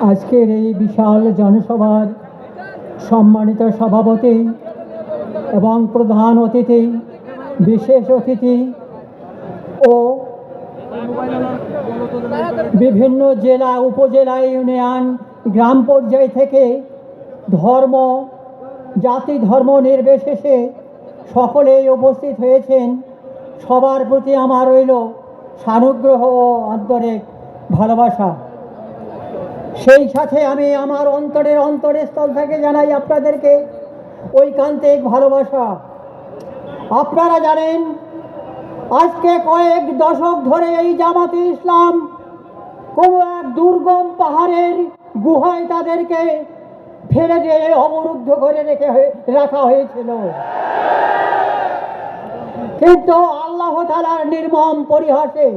আজকের এই বিশাল জনসভার সম্মানিত সভাপতি এবং প্রধান অতিথি, বিশেষ অতিথি ও বিভিন্ন জেলা, উপজেলা, ইউনিয়ন, গ্রাম পর্যায় থেকে ধর্ম, জাতি ধর্ম নির্বিশেষে সকলেই উপস্থিত হয়েছেন। সবার প্রতি আমার রইল সানুগ্রহ ও আন্তরিক ভালোবাসা। সেই সাথে আমি আমার অন্তরের অন্তরের স্থল থেকে জানাই আপনাদেরকে ঐকান্তিক ভালোবাসা। আপনারা জানেন, আজকে কয়েক দশক ধরে এই জামাতে ইসলাম কোনো এক দুর্গম পাহাড়ের গুহায় তাদেরকে ফেলে দিয়ে অবরুদ্ধ করে রেখে রাখা হয়েছিল। কিন্তু আল্লাহ তালার নির্মম পরিহাসে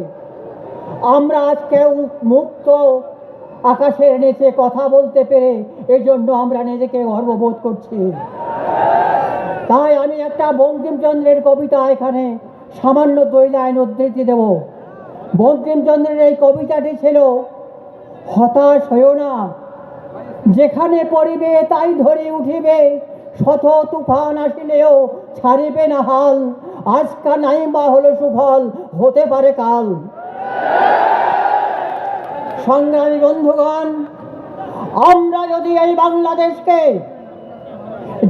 আমরা আজকে মুক্ত আকাশের নিচে কথা বলতে পেরে এই জন্য আমরা নিজেকে গর্ববোধ করছি। তাই আমি একটা বঙ্কিমচন্দ্রের কবিতা এখানে সামান্য দুই লাইন উদ্ধৃতি দেব। বঙ্কিমচন্দ্রের এই কবিতাটি ছিল, হতাশ হয়েও না। যেখানে পড়িবে তাই ধরে উঠিবে। শত তুফান আসিলেও ছাড়িবে না হাল। আজকা নাই বা হলো সুফল, হতে পারে কাল। সংগ্রামী বন্ধুগণ, আমরা যদি এই বাংলাদেশকে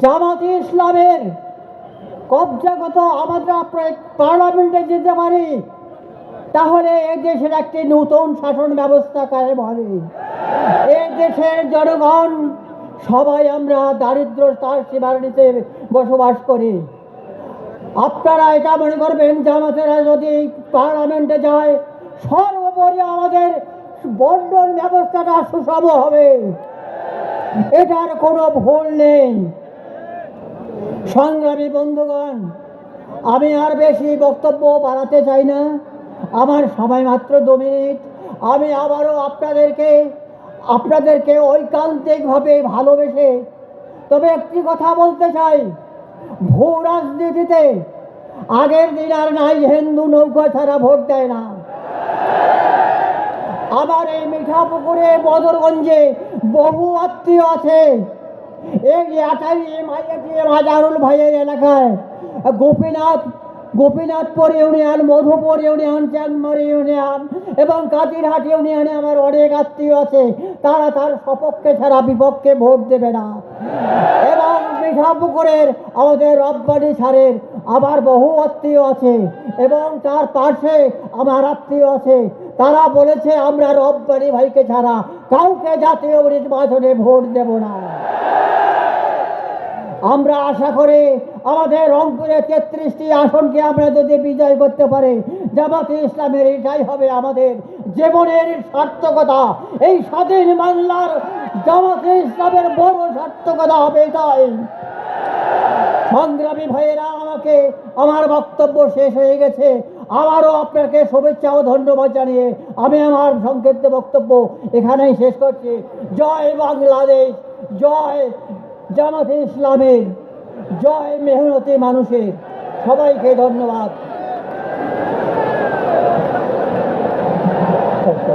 জামাত ইসলামের কবজাগত আমরা পার্লামেন্টে যেতে পারি, তাহলে এ দেশের একটি নতুন শাসন ব্যবস্থা কায়েম হবে। এই দেশের জনগণ, সবাই আমরা দারিদ্র তার সীমার নিচে বসবাস করি। আপনারা এটা মনে করবেন, জামাতেরা যদি পার্লামেন্টে যায়, সর্বোপরি আমাদের বন্টন ব্যবস্থাটা সুষম হবে। এটার কোনো ভুল নেই। সংগ্রামী বন্ধুগণ, আমি আর বেশি বক্তব্য বাড়াতে চাই না। আমার সময় মাত্র দু মিনিট। আমি আবারও আপনাদেরকে আপনাদেরকে ঐকান্তিকভাবে ভালোবেসে তবে একটি কথা বলতে চাই। ভূ রাজনীতিতে আগের দিন আর নাই, হিন্দু নৌকা ছাড়া ভোট দেয় না। আবার এই মিঠাপুকুরে বদরগঞ্জে বহু আত্মীয় আছে। এই আটাই মাজারুল ভাইয়ের এলাকায়। Gopinath, Gopinathpur union, Madhupur union Chandmari union এবং কাজিরহাট ইউনিয়নে আমার অনেক আত্মীয় আছে। তারা তার সপক্ষে ছাড়া বিপক্ষে ভোট দেবে না। এবং মিঠাপুকুরের আমাদের রব্বানি সারের আবার বহু আত্মীয় আছে এবং তার পাশে আমার আত্মীয় আছে। তারা বলেছে, আমরা রব্বানি ভাইকে ছাড়া, কাউকে জাতীয় নির্বাচনে ভোট দেব না। আমরা আশা করি আমাদের রংপুরের তেত্রিশটি আসনকে আমরা যদি বিজয় করতে পারি, জামাতে ইসলামের এটাই হবে আমাদের জীবনের সার্থকতা। এই স্বাধীন বাংলার জামাতে ইসলামের বড় সার্থকতা হবে এটাই। সংগ্রামী ভাইয়েরা, আমাকে, আমার বক্তব্য শেষ হয়ে গেছে। আবারও আপনাকে শুভেচ্ছা ও ধন্যবাদ জানিয়ে আমি আমার সংক্ষিপ্ত বক্তব্য এখানেই শেষ করছি। জয় বাংলাদেশ, জয় জামাতে ইসলামের জয় মেহনতি মানুষের। সবাইকে ধন্যবাদ।